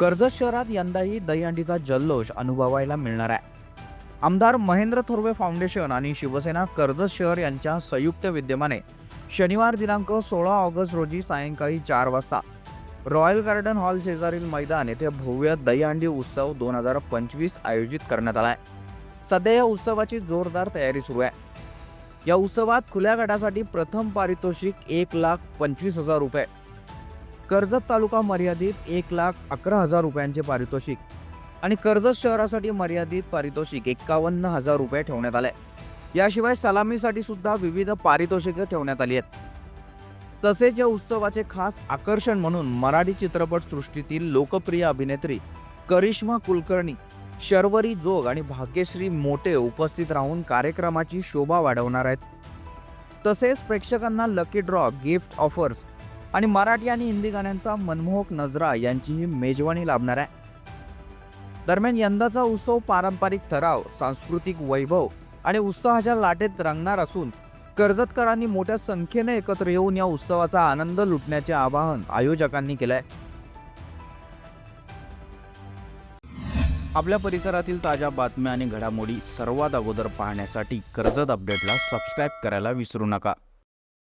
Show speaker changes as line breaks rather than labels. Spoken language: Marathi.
कर्जत शहरात यंदाही दहीहंडीचा जल्लोष अनुभवायला मिळणार आहे. आमदार महेंद्र थोरवे फाउंडेशन आणि शिवसेना कर्जत शहर यांच्या संयुक्त विद्यमाने शनिवार दिनांक सोळा ऑगस्ट रोजी सायंकाळी चार वाजता रॉयल गार्डन हॉल शेजारील मैदान येथे भव्य दहीहंडी उत्सव दोन हजार पंचवीस आयोजित करण्यात आला आहे. सध्या या उत्सवाची जोरदार तयारी सुरू आहे. या उत्सवात खुल्या गटासाठी प्रथम पारितोषिक एक लाख पंचवीस हजार रुपये कर्जत तालुका मर्यादित एक लाख अकरा हजार रुपयांचे पारितोषिक आणि कर्जत शहरासाठी मर्यादित पारितोषिक एकावन्न हजार रुपये ठेवण्यात आले. याशिवाय सलामीसाठी सुद्धा विविध पारितोषिके ठेवण्यात आली आहेत. तसेच या उत्सवाचे खास आकर्षण म्हणून मराठी चित्रपट सृष्टीतील लोकप्रिय अभिनेत्री करिश्मा कुलकर्णी शर्वरी जोग आणि भाग्यश्री मोटे उपस्थित राहून कार्यक्रमाची शोभा वाढवणार आहेत. तसेच प्रेक्षकांना लकी ड्रॉ गिफ्ट ऑफर्स आणि मराठी आणि हिंदी गाण्यांचा मनमोहक नजरा यांचीही मेजवानी लाभणार आहे. दरम्यान यंदाचा उत्सव पारंपरिक ठराव सांस्कृतिक वैभव आणि उत्साहाच्या लाटेत रंगणार असून कर्जतकरांनी मोठ्या संख्येने एकत्र येऊन या उत्सवाचा आनंद लुटण्याचे आवाहन आयोजकांनी केलंय. आपल्या परिसरातील ताज्या बातम्या आणि घडामोडी सर्वात अगोदर पाहण्यासाठी कर्जत अपडेटला सबस्क्राईब करायला विसरू नका.